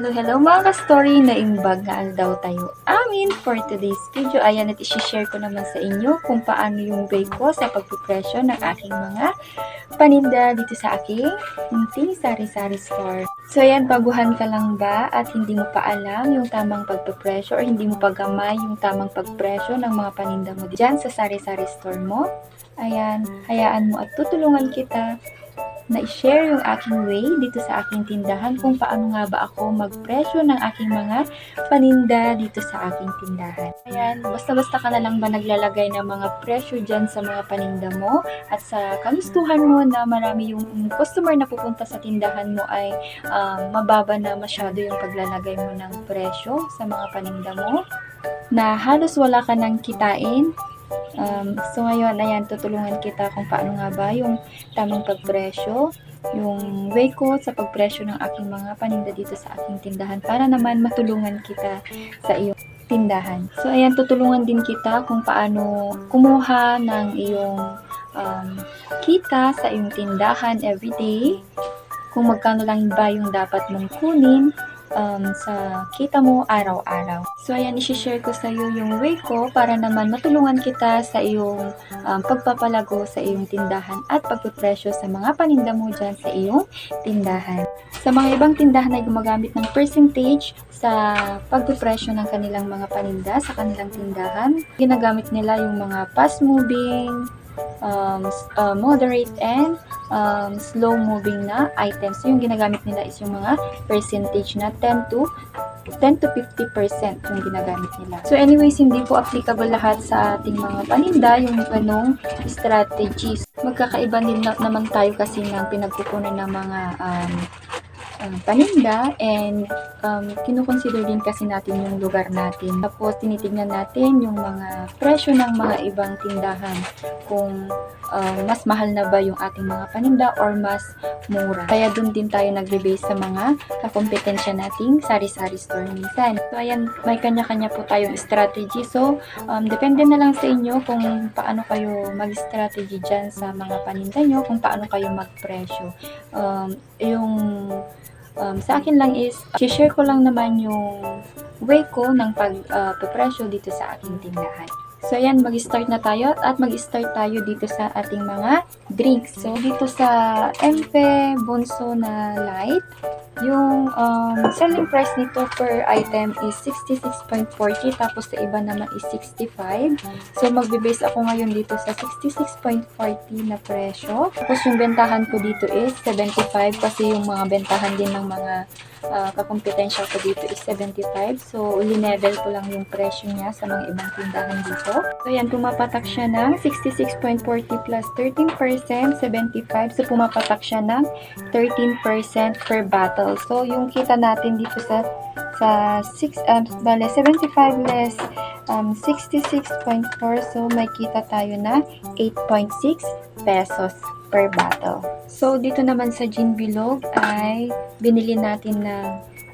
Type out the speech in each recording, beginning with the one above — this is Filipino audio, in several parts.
hello, hello mga ka-story na imbag na daw tayo amin for today's video. Ayan at isi-share ko naman sa inyo kung paano yung way ko sa pagpipresyo ng aking mga paninda dito sa aking munting sari-sari store. So ayan, baguhan ka lang ba at hindi mo pa alam yung tamang pagpipresyo or hindi mo pa gamay yung tamang pagpresyo ng mga paninda mo dyan sa sari-sari store mo? Ayan, hayaan mo at tutulungan kita na i-share yung aking way dito sa aking tindahan kung paano nga ba ako magpresyo ng aking mga paninda dito sa aking tindahan. Ayan, basta-basta ka na lang ba naglalagay ng mga presyo dyan sa mga paninda mo at sa kagustuhan mo na marami yung customer na pupunta sa tindahan mo ay um, mababa na masyado yung paglalagay mo ng presyo sa mga paninda mo na halos wala ka nang kitain Um, so ngayon, ayan, tutulungan kita kung paano nga ba yung tamang pagpresyo, yung way ko sa pagpresyo ng aking mga paninda dito sa aking tindahan para naman matulungan kita sa iyong tindahan. So ayan, tutulungan din kita kung paano kumuha ng iyong um, kita sa iyong tindahan everyday, kung magkano lang ba yung dapat mong kunin um, sa kita mo araw-araw. So, ayan, isi-share ko sa iyo yung way ko para naman matulungan kita sa iyong um, pagpapalago sa iyong tindahan at pagpipresyo sa mga paninda mo dyan sa iyong tindahan. Sa mga ibang tindahan ay gumagamit ng percentage sa pagpipresyo ng kanilang mga paninda sa kanilang tindahan. Ginagamit nila yung mga fast-moving, um, uh, moderate and um, slow moving na items. Yung ginagamit nila is yung mga percentage na 10 to 10 to 50% yung ginagamit nila. So anyways, hindi po applicable lahat sa ating mga paninda yung ganong strategies. Magkakaiba din na- naman tayo kasi ng pinagkukunan ng mga um, um, paninda and um, kinukonsider din kasi natin yung lugar natin. Tapos tinitignan natin yung mga presyo ng mga ibang tindahan kung um, mas mahal na ba yung ating mga paninda or mas mura. Kaya dun din tayo nagre-base sa mga kakompetensya nating sari-sari store minsan. So ayan, may kanya-kanya po tayong strategy. So um, depende na lang sa inyo kung paano kayo mag-strategy dyan sa mga paninda nyo, kung paano kayo mag-presyo. Um, yung um, sa akin lang is, share ko lang naman yung way ko ng pag-presyo dito sa aking tindahan. So, ayan, mag-start na tayo at mag-start tayo dito sa ating mga drinks. So, dito sa MP Bonso na Light, yung um, selling price nito per item is 66.40 tapos sa iba naman is 65. So, magbe-base ako ngayon dito sa 66.40 na presyo. Tapos, yung bentahan ko dito is 75 kasi yung mga bentahan din ng mga uh, kakompetensya ko dito is 75. So, linevel ko lang yung presyo niya sa mga ibang tindahan dito. So, yan, pumapatak siya ng 66.40 plus 13%, 75. So, pumapatak siya ng 13% per bottle. So, yung kita natin dito sa sa 6, um, bale, 75 less um, 66.4. So, may kita tayo na 8.6 pesos per bottle. So, dito naman sa gin bilog ay binili natin ng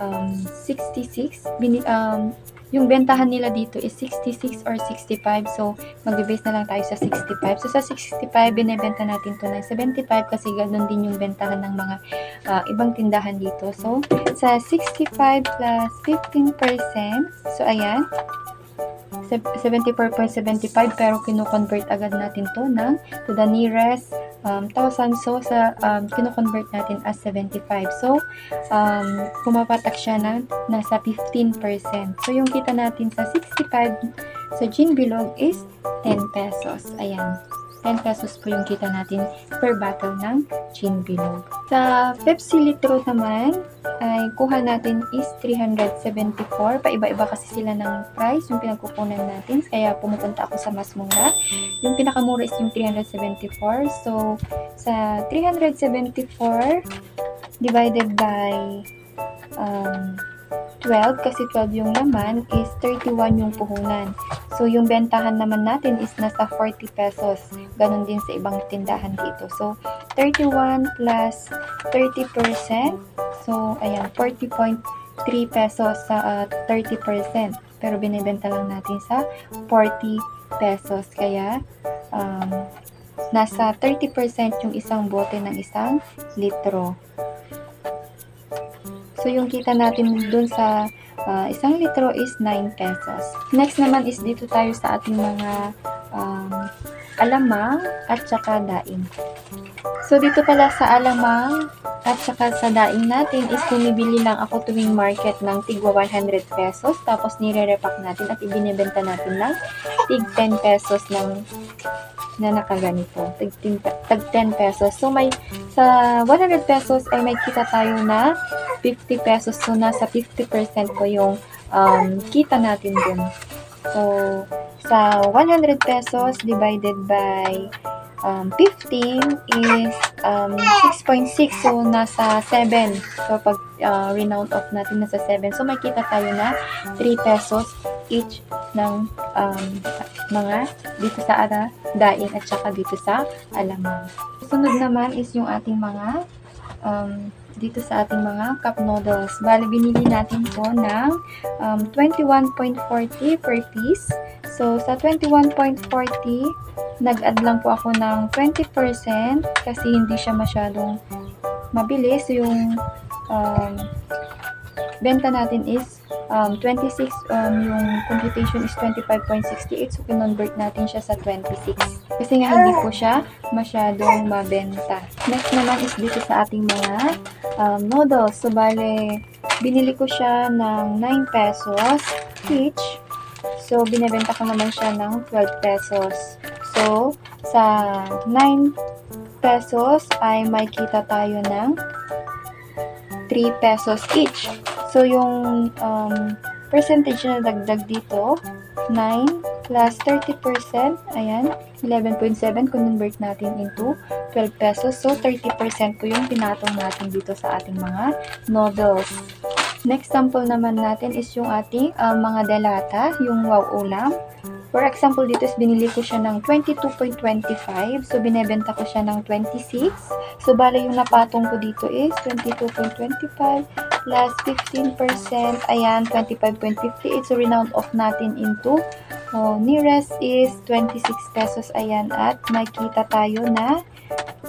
um, 66. Bini, um, yung bentahan nila dito is 66 or 65. So, mag-base na lang tayo sa 65. So, sa 65, binibenta natin to ng 75 kasi ganun din yung bentahan ng mga uh, ibang tindahan dito. So, sa 65 plus 15%, so ayan, 74.75 pero kino-convert agad natin to ng to the nearest um, 1,000 so sa um, kino-convert natin as 75 so um, pumapatak siya ng nasa 15% so yung kita natin sa 65 sa gin bilog is 10 pesos. Ayan 10 pesos po yung kita natin per bottle ng gin bilog. Sa Pepsi litro naman, ay kuha natin is 374. Paiba-iba kasi sila ng price, yung pinagkukunan natin. Kaya pumupunta ako sa mas mura. Yung pinakamura is yung 374. So, sa 374 divided by um, 12 kasi 12 yung laman is 31 yung puhunan. So, yung bentahan naman natin is nasa 40 pesos. Ganon din sa ibang tindahan dito. So, 31 plus 30%. So, ayan, 40.3 pesos sa uh, 30%. Pero binibenta lang natin sa 40 pesos. Kaya, um, nasa 30% yung isang bote ng isang litro. So, yung kita natin dun sa ah, isang litro is 9 pesos. Next naman is dito tayo sa ating mga um, alamang at saka daing. So, dito pala sa alamang at saka sa daing natin is bumibili lang ako tuwing market ng tigwa 100 pesos. Tapos nire-repack natin at ibinibenta natin ng tig 10 pesos ng na nakaganito. Tag 10, tag 10 pesos. So, may sa 100 pesos ay may kita tayo na 50 pesos. So, nasa 50% po yung um, kita natin dun. So, sa 100 pesos divided by um, 15 is um, 6.6. So, nasa 7. So, pag uh, renound off natin, nasa 7. So, may kita tayo na 3 pesos each ng um, mga dito sa ara, daing at saka dito sa alamang. Sunod naman is yung ating mga um, dito sa ating mga cup noodles. Bali, binili natin po ng um, 21.40 per piece. So, sa 21.40, nag-add lang po ako ng 20% kasi hindi siya masyadong mabilis. Yung um, benta natin is um, 26, um, yung computation is 25.68. So, kinonvert natin siya sa 26. Kasi nga hindi po siya masyadong mabenta. Next naman is dito sa ating mga um, noodles. So, bale, binili ko siya ng 9 pesos each. So, binebenta ko naman siya ng 12 pesos. So, sa 9 pesos ay may kita tayo ng 3 pesos each. So, yung um, percentage na dagdag dito, 9 plus 30%, ayan, 11.7, convert natin into 12 pesos. So, 30% po yung pinatong natin dito sa ating mga noodles. Next sample naman natin is yung ating uh, mga delata, yung wow ulam. For example, dito is binili ko siya ng 22.25. So, binebenta ko siya ng 26. So, bale yung napatong ko dito is 22.25 plus 15%. Ayan, 25.58. So, renound off natin into uh, nearest is 26 pesos. Ayan, at may kita tayo na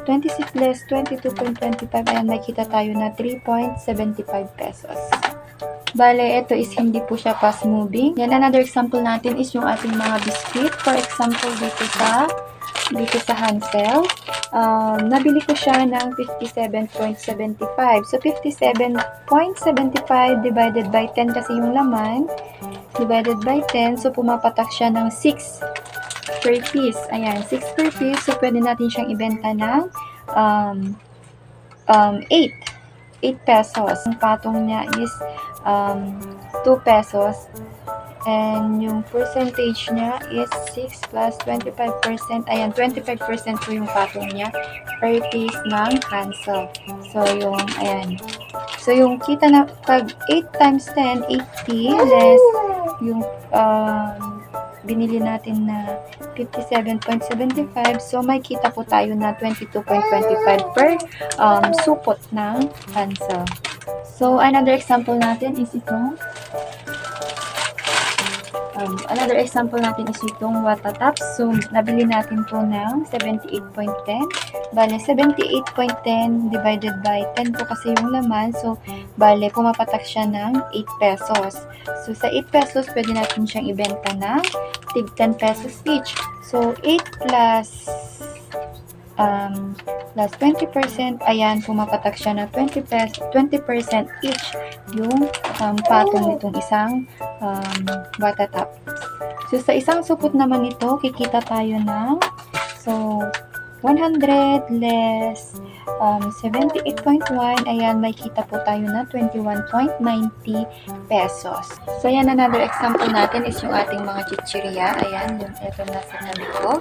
26 less 22.25. Ayan, may kita tayo na 3.75 pesos. Bale, ito is hindi po siya fast moving. Yan, another example natin is yung ating mga biscuit. For example, dito sa dito sa Hansel, um, nabili ko siya ng 57.75. So, 57.75 divided by 10 kasi yung laman, divided by 10, so pumapatak siya ng 6 per piece. Ayan, 6 per piece. So, pwede natin siyang ibenta ng um, um, 8. 8 pesos. Ang patong niya is um, 2 pesos. And yung percentage niya is 6 plus 25%. Ayan, 25% po yung patong niya per piece ng cancel. So, yung, ayan. So, yung kita na, pag 8 times 10, 80 less yung um, binili natin na 57.75. So, may kita po tayo na 22.25 per um, supot ng cancel. So, another example natin is itong um, another example natin is itong Watataps. So, nabili natin po ng 78.10. Bale, 78.10 divided by 10 po kasi yung laman. So, bale, pumapatak siya ng 8 pesos. So, sa 8 pesos, pwede natin siyang ibenta ng tig 10 pesos each. So, 8 plus um, plus 20%, ayan, pumapatak siya na 20%, pes 20% each yung um, patong nitong isang um, batatap. So, sa isang supot naman ito, kikita tayo ng, so, 100 less um, 78.1, ayan, may kita po tayo na 21.90 pesos. So, ayan, another example natin is yung ating mga chichirya. Ayan, yung ito nasa tabi ko.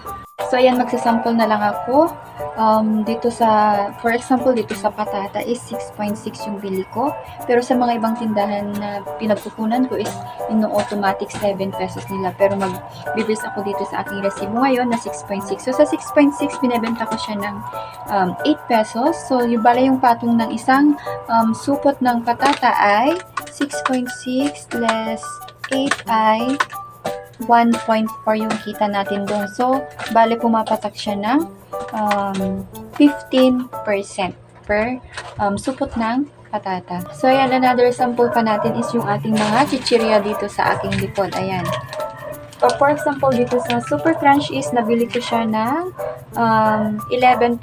So, ayan, magsasample na lang ako. Um, dito sa, for example, dito sa patata is 6.6 yung bili ko. Pero sa mga ibang tindahan na pinagkukunan ko is ino automatic 7 pesos nila. Pero mag-bibis ako dito sa aking resibo ngayon na 6.6. So, sa 6.6, binebenta ko siya ng um, 8 pesos. So, yung bala yung patong ng isang um, supot ng patata ay 6.6 less 8 ay 1.4 yung kita natin doon. So, bale pumapatak siya ng um, 15% per um, supot ng patata. So, ayan, another sample pa natin is yung ating mga chichirya dito sa aking likod. Ayan. So, for example, dito sa Super Crunch is nabili ko siya ng um, 11.9.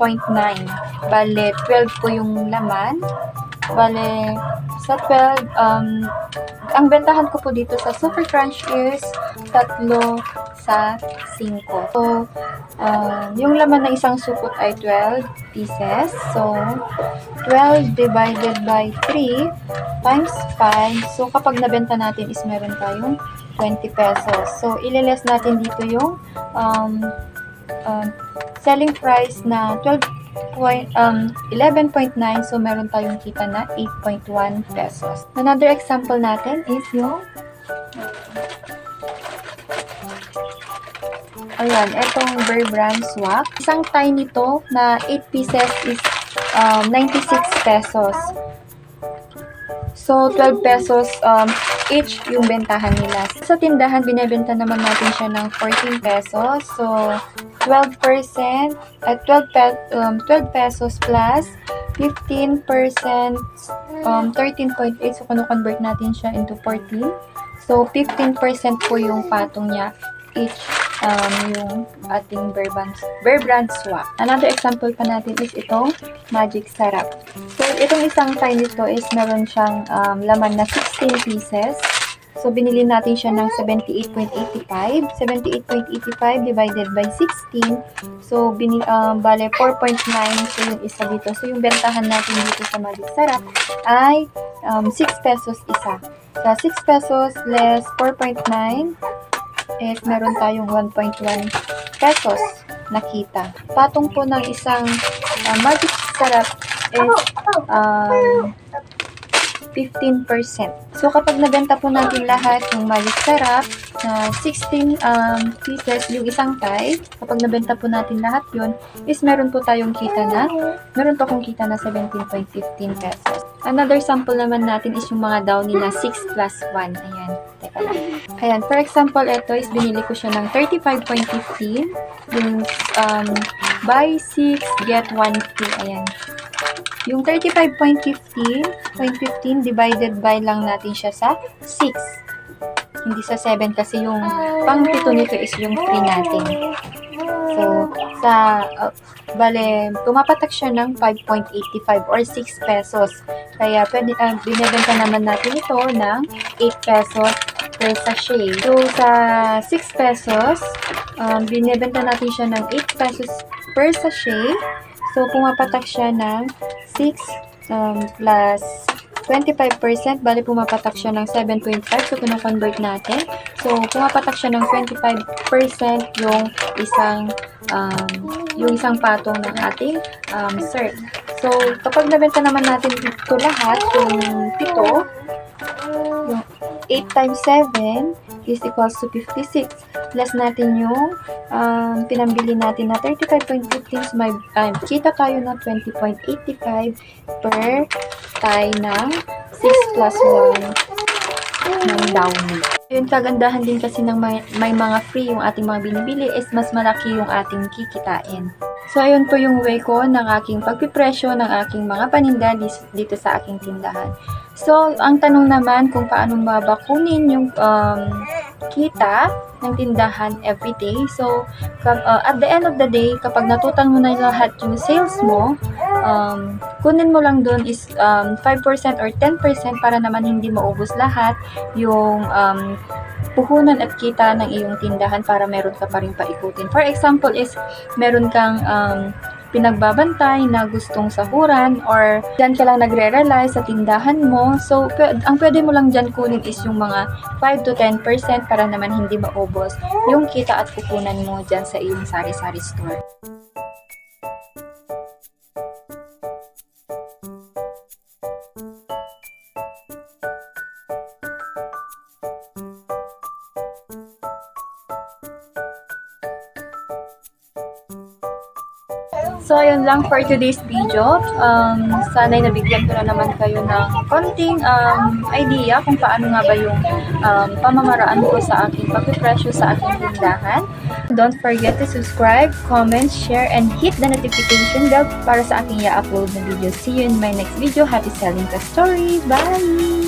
Bale, 12 po yung laman. Bale, sa 12, um, ang bentahan ko po dito sa Super Crunch is tatlo sa 5. So, um, yung laman ng isang supot ay 12 pieces. So, 12 divided by 3 times 5. So, kapag nabenta natin is meron tayong 20 pesos. So, ililes natin dito yung um, um, selling price na 12 point, um, 11.9. So, meron tayong kita na 8.1 pesos. Another example natin is yung Ayan, etong Bear Brand Swap. Isang tie nito na 8 pieces is um, 96 pesos. So, 12 pesos um, each yung bentahan nila. Sa tindahan, binebenta naman natin siya ng 14 pesos. So, 12%, at 12, pe um, 12 pesos plus 15%, um, 13.8. So, kunu-convert natin siya into 14. So, 15% po yung patong niya each um, yung ating Bear Brand, Bear Brand Swap. Another example pa natin is itong Magic Sarap. So, itong isang tie nito is meron siyang um, laman na 16 pieces. So, binili natin siya ng 78.85. 78.85 divided by 16. So, bini, um, bale 4.9 so yung isa dito. So, yung bentahan natin dito sa Magic Sarap ay um, 6 pesos isa. Sa 6 pesos less 4.9 is meron tayong 1.1 pesos nakita. Patong po ng isang uh, Magic Sarap is um, 15%. So, kapag nabenta po natin lahat ng Magic Sarap na 16 um, pieces, yung isang tie, kapag nabenta po natin lahat yun, is meron po tayong kita na, meron po akong kita na 17.15 pesos. Another sample naman natin is yung mga downy na 6 plus 1. Ayan. Teka lang. Ayan. For example, ito is binili ko siya ng 35.15. Yung um, buy 6, get 1 free. Ayan. Yung 35.15, 0.15 divided by lang natin siya sa 6. Hindi sa 7 kasi yung pang pito nito is yung free natin. So, sa, uh, bale, tumapatak siya ng 5.85 or 6 pesos. Kaya, pwede, uh, binibenta naman natin ito ng 8 pesos per sachet. So, sa 6 pesos, um, binibenta natin siya ng 8 pesos per sachet. So, pumapatak siya ng 6 um, plus 25%, bali pumapatak siya ng 7.5. So, kino-convert natin. So, pumapatak siya ng 25% yung isang um, yung isang patong ng ating um, cert. So, kapag nabenta naman natin ito lahat, yung pito, yung 8 times 7 is equals to 56. Plus natin yung um, pinambili natin na 35.15. So, may, um, kita tayo na 20.85 per tie ng 6 plus 1 ng downy. Yung kagandahan din kasi ng may, may mga free yung ating mga binibili is mas malaki yung ating kikitain. So, ayun po yung way ko ng aking pagpipresyo ng aking mga paninda dito sa aking tindahan. So, ang tanong naman kung paano mabakunin yung um, kita ng tindahan everyday. So, kap- uh, at the end of the day, kapag natutan mo na lahat yung sales mo, um, kunin mo lang doon is um, 5% or 10% para naman hindi maubos lahat yung um, puhunan at kita ng iyong tindahan para meron ka pa rin paikutin. For example is, meron kang um, pinagbabantay na gustong sahuran or dyan ka lang nagre-rely sa tindahan mo. So, ang pwede mo lang dyan kunin is yung mga 5 to 10% para naman hindi maubos yung kita at pupunan mo dyan sa iyong sari-sari store. So, ayun lang for today's video. Um, sana'y nabigyan ko na naman kayo ng konting um, idea kung paano nga ba yung um, pamamaraan ko sa aking pagpipresyo sa aking tindahan. Don't forget to subscribe, comment, share, and hit the notification bell para sa aking i-upload na video. See you in my next video. Happy selling ka story. Bye!